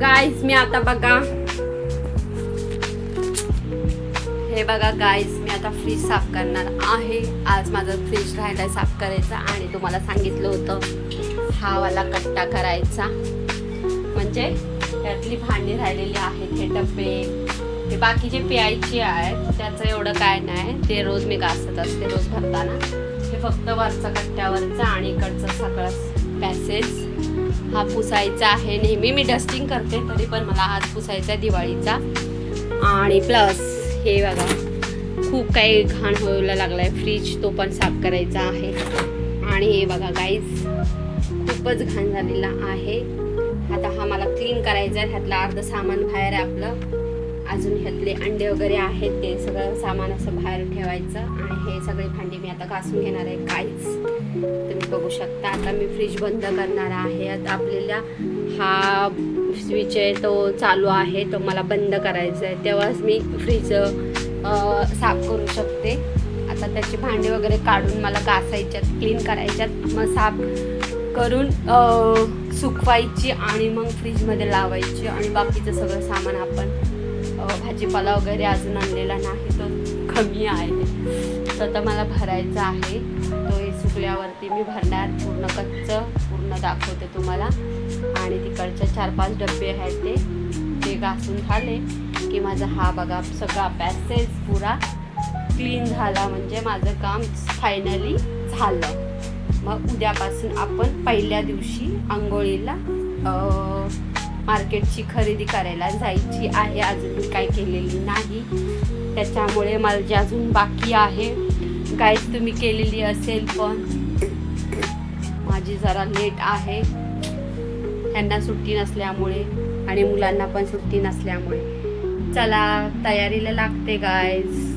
Guys मी आता बघा. हे बघा गाईज मी आता फ्रीज साफ करणार आहे. आज माझं फ्रीज राहिलाय साफ करायचा आणि तुम्हाला सांगितलं होतं हा वाला कट्टा करायचा. म्हणजे त्यातली भांडी राहिलेली आहेत हे डबे. हे बाकीचे प्यायची आहेत त्याचं एवढं काय नाही. ते रोज मी घासत असते रोज भरताना. हे फक्त वरचा कट्ट्यावरचा आणि इकडचं सगळं पॅसेज हा पुसायचा आहे. नेहमी मी डस्टिंग करते तरी पण मला आज पुसायचा आहे दिवाळीचा. आणि प्लस हे बघा खूप काही घाण व्हायला लागलाय. फ्रीज तो पण साफ करायचा आहे. आणि हे बघा गाईज खूपच घाण झालेला आहे. आता हा मला क्लीन करायचा आहे. ह्यातलं अर्ध सामान बाहेर आहे आपलं. अजून ह्यातले अंडे वगैरे आहेत. ते सगळं सामान असं बाहेर ठेवायचं. आणि हे सगळे भांडी मी आता घासून घेणार आहे काहीच तुम्ही बघू शकता. आता मी फ्रीज बंद करणार आहे. आता आपल्याला हा स्विच आहे तो चालू आहे. तो मला बंद करायचा आहे. तेव्हाच मी फ्रीज साफ करू शकते. आता त्याची भांडी वगैरे काढून मला घासायच्यात क्लीन करायच्यात. मग साफ करून सुकवायची आणि मग फ्रीजमध्ये लावायची. आणि बाकीचं सगळं सामान आपण भाजीपाला वगैरे अजून आणलेला नाही. तो कमी आहे. तर आता मला भरायचं आहे. चुल्यावरती मी भरणार पूर्ण कच्चं पूर्ण दाखवते तुम्हाला. आणि तिकडच्या चार पाच डबे आहेत ते. ते घासून झाले की माझा हा बघा सगळा पॅसेज पुरा क्लीन झाला. म्हणजे माझं काम फायनली झालं. मग उद्यापासून आपण पहिल्या दिवशी आंघोळीला मार्केटची खरेदी करायला जायची आहे. अजून मी काय केलेली नाही. त्याच्यामुळे मला जे अजून बाकी आहे काहीच तुम्ही केलेली असेल पण माझी जरा लेट आहे. ह्यांना सुट्टी नसल्यामुळे आणि मुलांना पण सुट्टी नसल्यामुळे. चला तयारीला लागते गायज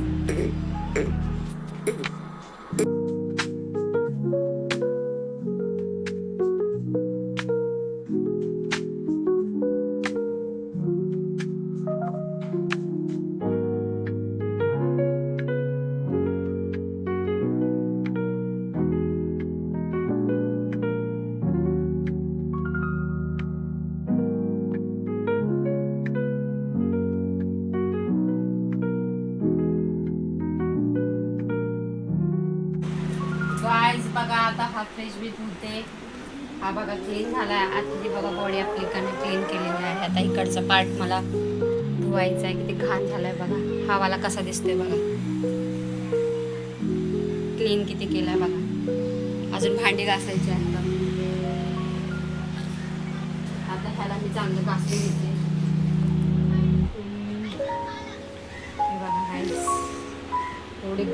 फ्रीज बी धुते. हा बघा क्लीन झाला आहे आतली बघा बॉडी आपली कडे क्लीन केलेली आहे. आता इकडचा पार्ट मला धुवायचा आहे. किती घाण झालाय बघा. हा वाला कसा दिसतोय बघा. क्लीन किती केलाय बघा. अजून भांडी घासायची आहे बघा. आता ह्याला मी चांगलं घासून घेते. बघा guys.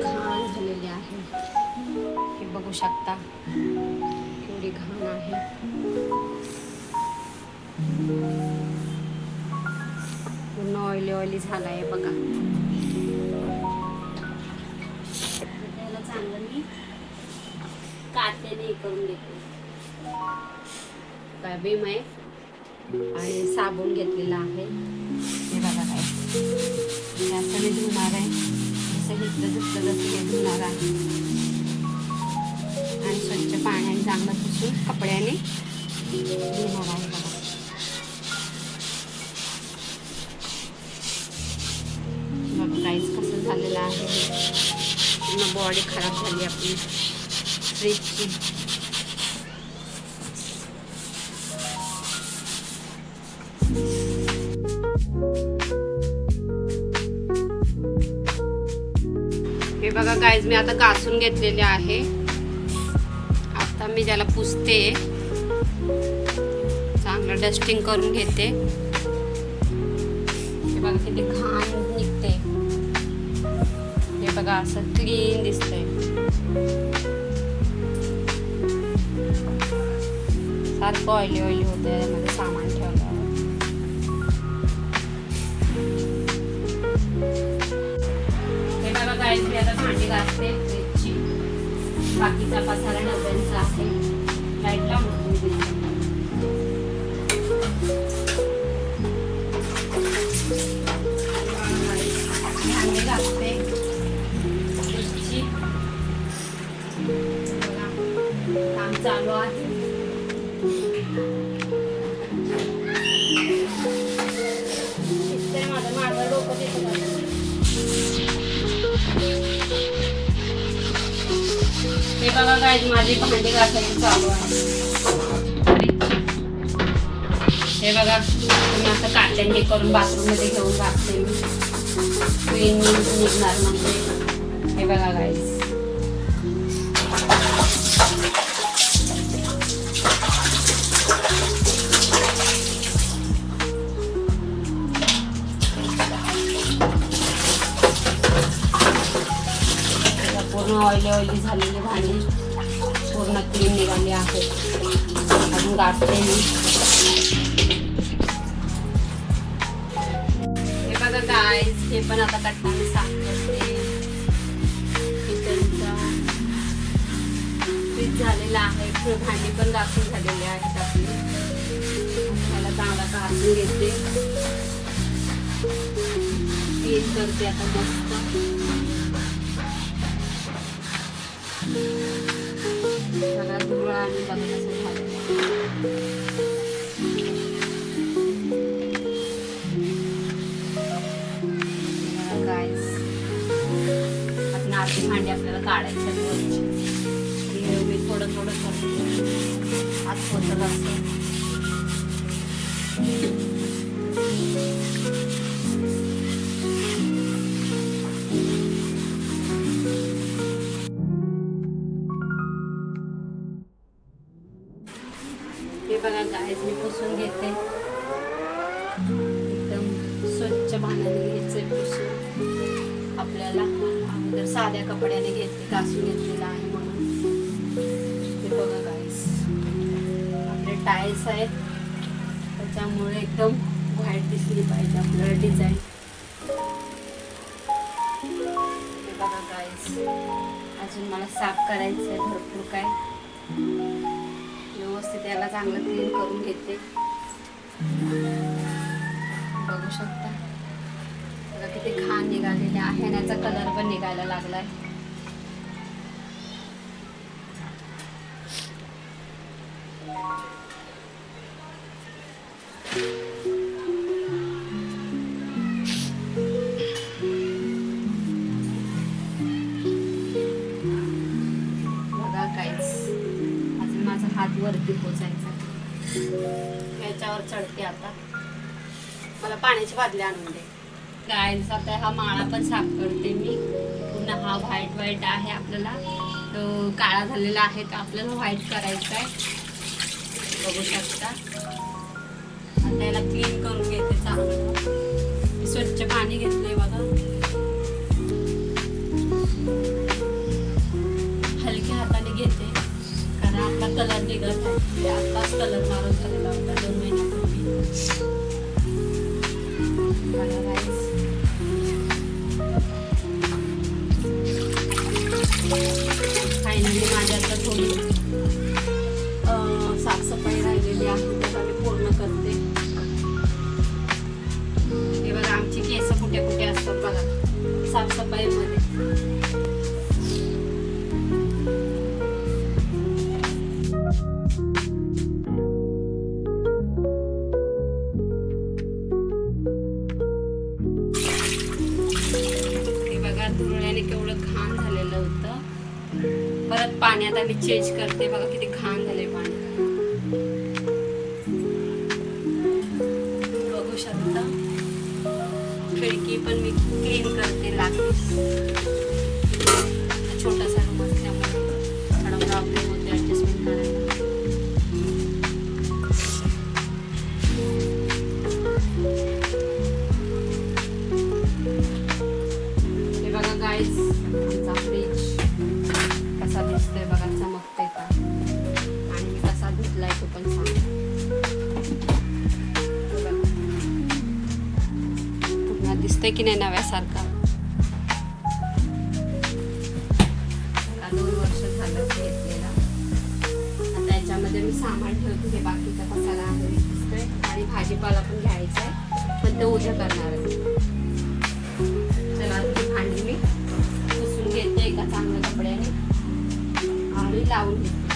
घाण झालेली आहे. हे बघू शकता. केवढी घाण आहे. पूर्ण ऑइली ऑइली झाला आहे बघा. त्याला चांगलं मी कात्याने करून घेते काय भीम आहे? आणि साबण घेतलेला आहे. हे बघा काय. जास्त धुणार आहे. जसं घेतलं जसं हे धुणार आहे. आणि स्वच्छ पाण्याने चांगलं पुसून कपड्याने. घेणार आहे बघा बघा काहीच कसं झालेलं आहे. पूर्ण बॉडी खराब झाली आपली. फ्रीजची हे बघा गाईज मी आता घासून घेतलेले आहे. मी ज्याला पुसते चांगलं डस्टिंग करून घेते. हे बघा किती घाण निघते हे बघा असं क्लीन दिसतंय. सारखं ऑइली ऑइली होतं यामध्ये सामान ठेवलं. हे बघा आता भांडी घासते. बाकीचा पसारा डब्यांचा आहे. लाइट लावून देते. चालू आहे. काय माझी भांडी घासायची चालू आहे. हे बघा मी असं काढले हे करून बाथरूममध्ये घेऊन घासते मी. निघणार म्हणजे. हे बघा गाईस पूर्ण ऑइली ऑइली झालेली भांडी. पूर्ण क्लीन निघाली आहे अजून गाठते मी हे बघा हे पण आता कट्टाने साफ करते किचनचा फ्रीज झालेला आहे. भांडी पण दाखवून झालेली आहेत आपली. त्याला चांगला घासून घेते. करते आता मस्त. आणि बघा असं झालं आहे. भांडी आपल्याला काढायचं हे मी थोडं थोडं करते हात पोचत स्वच्छ पाण्याने पुसून. आपल्याला अगोदर साध्या कपड्याने घेतले कासून घेतलेलं आहे म्हणून. ते बघा गाईस आपले टाईल्स आहेत. त्याच्यामुळे एकदम व्हाईट दिसली पाहिजे आपल्याला डिझाईन ते बघा गाईस अजून मला साफ करायचं आहे भरपूर काय. व्यवस्थित याला चांगलं क्लीन करून घेते. बघू शकता. बघा किती घाण निघालेले आहे आणि याचा कलर पण निघायला लागलाय. बघा काहीच अजून माझा हात वरती पोचायचा. याच्यावर चढते आता. मला पाण्याची बादली आणून दे. गायचा आता हा माळा पण साफ करते मी. पुन्हा हा व्हाईट व्हाईट आहे आपल्याला. तो काळा झालेला आहे तर आपल्याला व्हाईट करायचा आहे. बघू शकता. आता याला क्लीन करून घेते चांगलं. स्वच्छ पाणी घेतलंय बघा. हलक्या हाताने घेते. कारण आता कलर निघत आहे आताच कलर मारून झालेला होता दोन महिन्यापूर्वी. म्हणजे माझ्या आता थोडी साफसफाई राहिलेली आहे त्याचा मी पूर्ण करते. हे बघा आमची केस कुठे कुठे असतात बघा. साफसफाईमध्ये चेंज करते. बघा किती घाण झाले पाणी. बघू शकता. खिडकी पण मी क्लीन करते लागते पूर्ण की नाही नव्यासारखा दोन वर्ष झालं घेतलेला. आता याच्यामध्ये मी सामान ठेवते हे बाकीचा पसारा आहे दिसतोय. आणि भाजीपाला पण घ्यायचा आहे पण ते उद्या करणार आहे. चला भांडी मी पुसून घेते एका चांगल्या कपड्याने. आणि लावून घेते.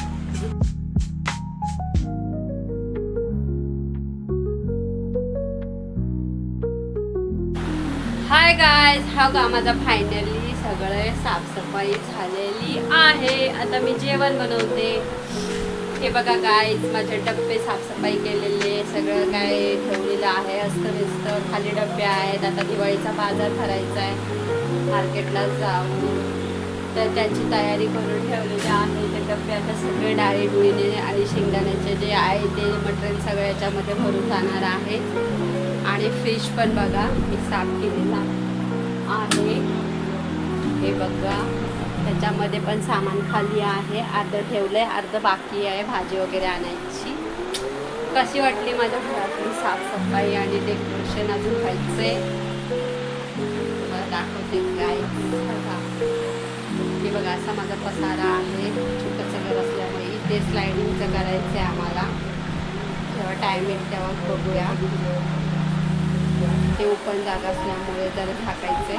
हाय गायज हा का माझा फायनली सगळे साफसफाई झालेली आहे. आता मी जेवण बनवते. हे बघा गायज माझे डब्बे साफसफाई केलेले सगळं काय ठेवलेलं आहे. अस्तव्यस्त खाली डब्बे आहेत. आता दिवाळीचा बाजार भरायचा आहे. मार्केटला जाऊन तर त्यांची तयारी करून ठेवलेली आहे. ते डब्बे आता सगळे डाळी डुळीने आणि शेंगदाण्याचे जे आहे ते मटेरियल सगळं याच्यामध्ये भरून जाणार आहे. आणि फिश पण बघा मी साफ केलेला. आहे. हे बघा. त्याच्यामध्ये पण सामान खाली आहे. अर्धं ठेवलंय अर्धं बाकी आहे भाजी वगैरे आणायची. कशी वाटली माझ्या घरातली साफसफाई आणि डेकोरेशन अजून व्हायचंय तुम्हाला दाखवते काय. बघा. हे बघा असा माझा पसारा आहे. छोटंसं घर असल्यामुळे इथे स्लायडिंगचं करायचं आहे आम्हाला. जेव्हा टाईम येईल तेव्हा बघूया. ते ओपन जागा असल्यामुळे जरा झाकायचे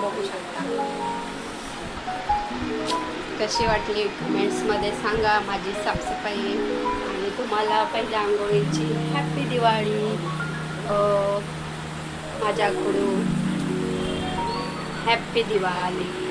बघू शकता. कशी वाटली कमेंट्समध्ये सांगा माझी साफसफाई. आणि तुम्हाला पहिल्या आंघोळीची हॅपी दिवाळी. माझ्याकडून. हॅप्पी दिवाळी.